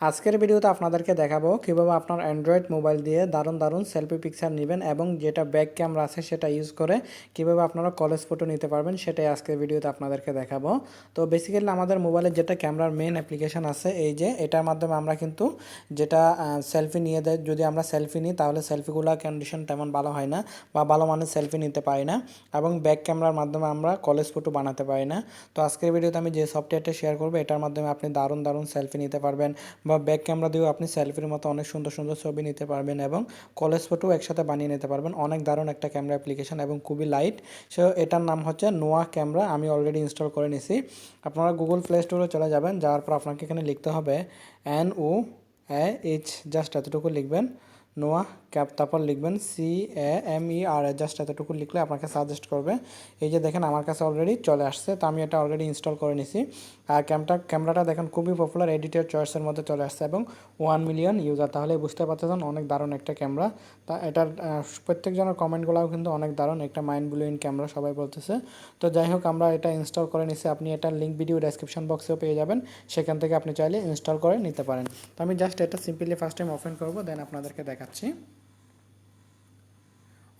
আজকের ভিডিওতে আপনাদেরকে দেখাবো কীভাবে আপনার অ্যান্ড্রয়েড মোবাইল দিয়ে দারুণ দারুণ সেলফি পিকচার নেবেন এবং যেটা ব্যাক ক্যামেরা আছে সেটা ইউজ করে কীভাবে আপনারা কলেজ ফটো নিতে পারবেন সেটাই আজকের ভিডিওতে আপনাদেরকে দেখাবো। তো বেসিক্যালি আমাদের মোবাইলে যেটা ক্যামেরার মেন অ্যাপ্লিকেশন আছে, এই যে এটার মাধ্যমে আমরা কিন্তু যেটা সেলফি নিয়ে দেয় যদি আমরা সেলফি নিই তাহলে সেলফিগুলো কন্ডিশন তেমন ভালো হয় না বা ভালো মানের সেলফি নিতে পারি না এবং ব্যাক ক্যামেরার মাধ্যমে আমরা কলেজ ফটো বানাতে পারি না। তো আজকের ভিডিওতে আমি যে সফটওয়্যারটা শেয়ার করব এটার মাধ্যমে আপনি দারুণ দারুণ সেলফি নিতে পারবেন বা ব্যাক ক্যামেরা দিয়েও আপনি সেলফির মতো অনেক সুন্দর সুন্দর ছবি নিতে পারবেন এবং কলেজ ফটো একসাথে বানিয়ে নিতে পারবেন। অনেক দারুণ একটা ক্যামেরা অ্যাপ্লিকেশান এবং খুবই লাইট সো এটার নাম হচ্ছে নোয়া ক্যামেরা আমি অলরেডি ইনস্টল করে নিছি। আপনারা গুগল প্লে স্টোরে চলে যাবেন। যাওয়ার পর আপনাকে এখানে লিখতে হবে N O A H just এতটুকু লিখবেন। নোয়া, ক্যাপ, তারপর লিখবেন C A M E R just এতটুকু লিখলে আপনাকে সাজেস্ট করবে। এই যে দেখেন আমার কাছে অলরেডি চলে আসছে, তো আমি এটা অলরেডি ইনস্টল করে নিছি। আর ক্যামটা ক্যামেরাটা দেখেন খুবই পপুলার এডিটের চয়েসের মধ্যে চলে আসছে এবং ওয়ান মিলিয়ন ইউজার তাহলে বুঝতে পারতেছেন অনেক দারুণ একটা ক্যামেরা তা এটার প্রত্যেকজনের কমেন্টগুলোও কিন্তু অনেক দারুণ, একটা মাইন্ড ব্লুইন ক্যামেরা সবাই বলতেছে। তো যাই হোক, আমরা এটা ইনস্টল করে নিছি, আপনি এটার লিঙ্ক ভিডিও ডেসক্রিপশন বক্সেও পেয়ে যাবেন, সেখান থেকে আপনি চাইলে ইনস্টল করে নিতে পারেন। তো আমি জাস্ট এটা সিম্পলি ফার্স্ট টাইম ওপেন করব দেন আপনাদেরকে দেখাচ্ছি।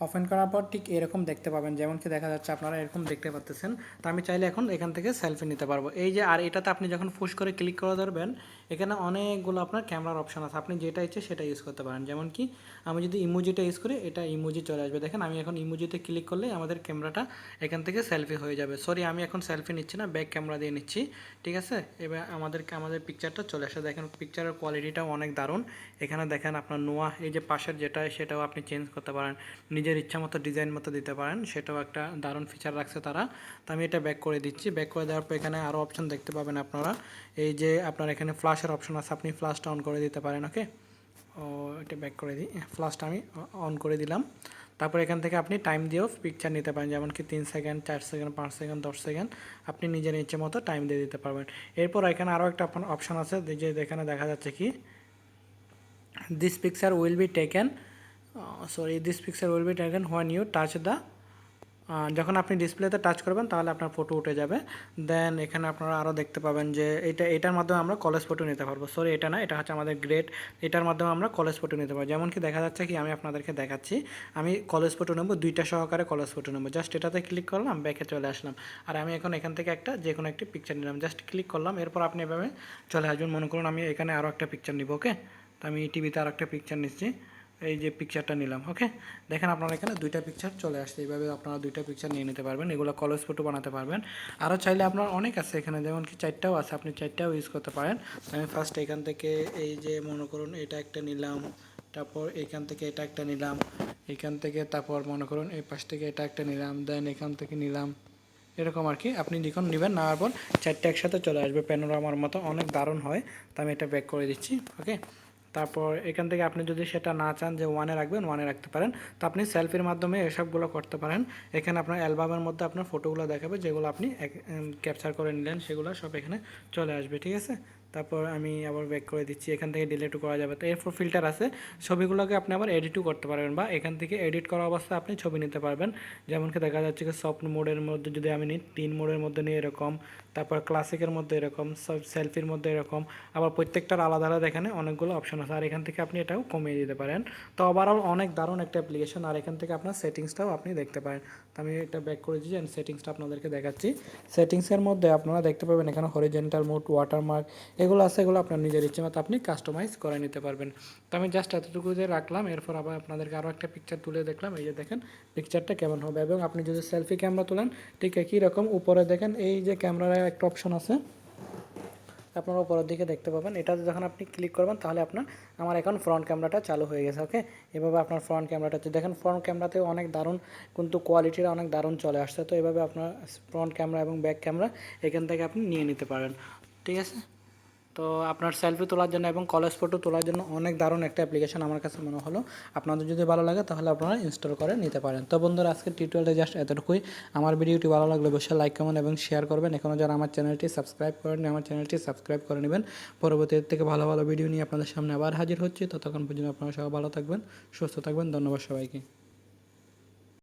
ওপেন করার পর ঠিক এরকম দেখতে পাবেন যেমন কি দেখা যাচ্ছে আপনারা এরকম দেখতে পাচ্ছেন তো আমি চাইলে এখন এখান থেকে সেলফি নিতে পারব। এই যে, আর এটাতে আপনি যখন ফুস করে ক্লিক করে ধরবেন এখানে অনেকগুলো আপনার ক্যামেরার অপশন আছে। আপনি যেটা ইচ্ছে সেটা ইউজ করতে পারেন। যেমন কি, আমি যদি ইমোজিটা ইউজ করি, এটা ইমোজি চলে আসবে। দেখেন, আমি এখন ইমোজিতে ক্লিক করলে আমাদের ক্যামেরাটা এখান থেকে সেলফি হয়ে যাবে। সরি আমি এখন সেলফি নিচ্ছি না ব্যাক ক্যামেরা দিয়ে নিচ্ছি। ঠিক আছে? এবার আমাদেরকে আমাদের পিকচারটা চলে আসে। দেখেন পিকচারের কোয়ালিটিটাও অনেক দারুণ। এখানে দেখেন আপনার নোয়া, এই যে পাশের যেটা, সেটাও আপনি চেঞ্জ করতে পারেন। নিজের ইচ্ছা মতো ডিজাইন মতো দিতে পারেন। সেটাও একটা দারুণ ফিচার রাখছে তারা। তো আমি এটা ব্যাক করে দিচ্ছি। ব্যাক করে দেওয়ার পর এখানে আরও অপশন দেখতে পাবেন আপনারা। এই যে আপনার এখানে ফ্লাশের অপশন আছে, আপনি ফ্লাশটা অন করে দিতে পারেন ওকে ও, এটা ব্যাক করে দিই। ফ্লাশটা আমি অন করে দিলাম। তারপর এখান থেকে আপনি টাইম দিয়েও পিকচার নিতে পারেন, যেমন কি তিন সেকেন্ড চার সেকেন্ড পাঁচ সেকেন্ড দশ সেকেন্ড আপনি নিজের ইচ্ছে মতো টাইম দিয়ে দিতে পারবেন। এরপর এখানে আরও একটা অপশন আছে, যে এখানে দেখা যাচ্ছে কি this picture will be taken sorry this picture will be taken when you touch the যখন আপনি ডিসপ্লেতে টাচ করবেন, তাহলে আপনার ফটো উঠে যাবে। দেন এখানে আপনারা আরও দেখতে পাবেন যে এটা, এটার মাধ্যমে আমরা কলেজ ফটো নিতে পারব। সরি এটা না, এটা হচ্ছে আমাদের গ্রেড এটার মাধ্যমে আমরা কলেজ ফটো নিতে পারব। যেমন কি দেখা যাচ্ছে কি, আমি আপনাদেরকে দেখাচ্ছি, আমি কলেজ ফটো নেব, দুইটা সহকারে কলেজ ফটো নেব। জাস্ট এটাতে ক্লিক করলাম ব্যাকে চলে আসলাম। আর আমি এখন এখান থেকে একটা যে কোনো একটি পিকচার নিলাম। জাস্ট ক্লিক করলাম, এরপর আপনি এভাবে চলে আসবেন। মনে করুন আমি এখানে আরও একটা পিকচার নিব ওকে তো আমি টিভিতে আরও একটা পিকচার নিচ্ছি। এই যে পিকচারটা নিলাম ওকে দেখেন আপনারা এখানে দুইটা পিকচার চলে আসছে। এইভাবে আপনারা দুইটা পিকচার নিয়ে নিতে পারবেন, এগুলো কলেজ ফটো বানাতে পারবেন। আরও চাইলে আপনার অনেক আছে এখানে, যেমন কি চারটাও আছে, আপনি চারটাও ইউজ করতে পারেন। আমি ফার্স্ট এখান থেকে এই যে মনে করুন এটা একটা নিলাম, তারপর এখান থেকে এটা একটা নিলাম, এখান থেকে তারপর মনে করুন এই পাশ থেকে এটা একটা নিলাম দেন এখান থেকে নিলাম। এরকম আর কি, আপনি যখন নেবেন নেওয়ার পর চারটে একসাথে চলে আসবে। প্যানোরামার মতো অনেক দারুণ হয়, তো আমি এটা ব্যাক করে দিচ্ছি ওকে তারপর এখান থেকে আপনি যদি সেটা না চান যে ওয়ানে রাখবেন ওয়ানে রাখতে পারেন, তো আপনি সেলফির মাধ্যমে এসবগুলো করতে পারেন। এখানে আপনার অ্যালবামের মধ্যে আপনার ফটোগুলো দেখাবে, যেগুলো আপনি ক্যাপচার করে নিলেন, সেগুলো সব এখানে চলে আসবে, ঠিক আছে? তারপর আমি আবার ব্যাক করে দিচ্ছি, এখান থেকে ডিলেটও করা যাবে। তো এরপর ফিল্টার আছে, ছবিগুলোকে আপনি আবার এডিটও করতে পারবেন বা এখান থেকে এডিট করা অবস্থায় আপনি ছবি নিতে পারবেন। যেমনকি দেখা যাচ্ছে কি সফট মোডের মধ্যে যদি আমি নিই তিন মোডের মধ্যে নিই এরকম, তারপর ক্লাসিকের মধ্যে এরকম, সব সেলফির মধ্যে এরকম, আবার প্রত্যেকটার আলাদা আলাদা এখানে অনেকগুলো অপশন আছে, আর এখান থেকে আপনি এটাও কমিয়ে দিতে পারেন। তো ওভারঅল অনেক দারুণ একটা অ্যাপ্লিকেশন আর এখান থেকে আপনার সেটিংসটাও আপনি দেখতে পারেন। তো আমি এটা ব্যাক করে দিচ্ছি সেটিংসটা আপনাদেরকে দেখাচ্ছি। সেটিংসের মধ্যে আপনারা দেখতে পাবেন এখানে হরিজেন্টাল মোড ওয়াটারমার্ক এগুলো আছে এগুলো আপনার নিজের ইচ্ছে মতো আপনি কাস্টমাইজ করে নিতে পারবেন। তো আমি জাস্ট এতটুকু যে রাখলাম, এরপর আবার আপনাদেরকে আরও একটা পিকচার তুলে দেখলাম। এই যে দেখেন পিকচারটা কেমন হবে? এবং আপনি যদি সেলফি ক্যামেরা তোলেন, ঠিক একই রকম উপরে দেখেন, এই যে ক্যামেরার একটা অপশন আছে। আপনারা উপরের দিকে দেখতে পাবেন। এটাতে যখন আপনি ক্লিক করবেন, তাহলে আপনার, আমার এখন ফ্রন্ট ক্যামেরাটা চালু হয়ে গেছে ওকে এভাবে আপনার ফ্রন্ট ক্যামেরাটা দেখেন ফ্রন্ট ক্যামেরাতেও অনেক দারুণ, কিন্তু কোয়ালিটির অনেক দারুণ চলে আসছে। তো এভাবে আপনার ফ্রন্ট ক্যামেরা এবং ব্যাক ক্যামেরা এখান থেকে আপনি নিয়ে নিতে পারেন। ঠিক আছে? তো আপনার সেলফি তোলার জন্য এবং কলেজ ফটো তোলার জন্য অনেক দারুণ একটা অ্যাপ্লিকেশন আমার কাছে মনে হলো। আপনাদের যদি ভালো লাগে তাহলে আপনারা ইনস্টল করে নিতে পারেন। তো বন্ধুরা, আজকের টিউটোরিয়ালটা জাস্ট এতটুকুই। আমার ভিডিওটি ভালো লাগলে অবশ্যই লাইক কমেন্ট এবং শেয়ার করবেন। এখনও যারা আমার চ্যানেলটি সাবস্ক্রাইব করেন আমার চ্যানেলটি সাবস্ক্রাইব করে নেবেন। পরবর্তী থেকে ভালো ভালো ভিডিও নিয়ে আপনাদের সামনে আবার হাজির হচ্ছে। ততক্ষণ পর্যন্ত আপনারা সবাই ভালো থাকবেন, সুস্থ থাকবেন। ধন্যবাদ সবাইকে।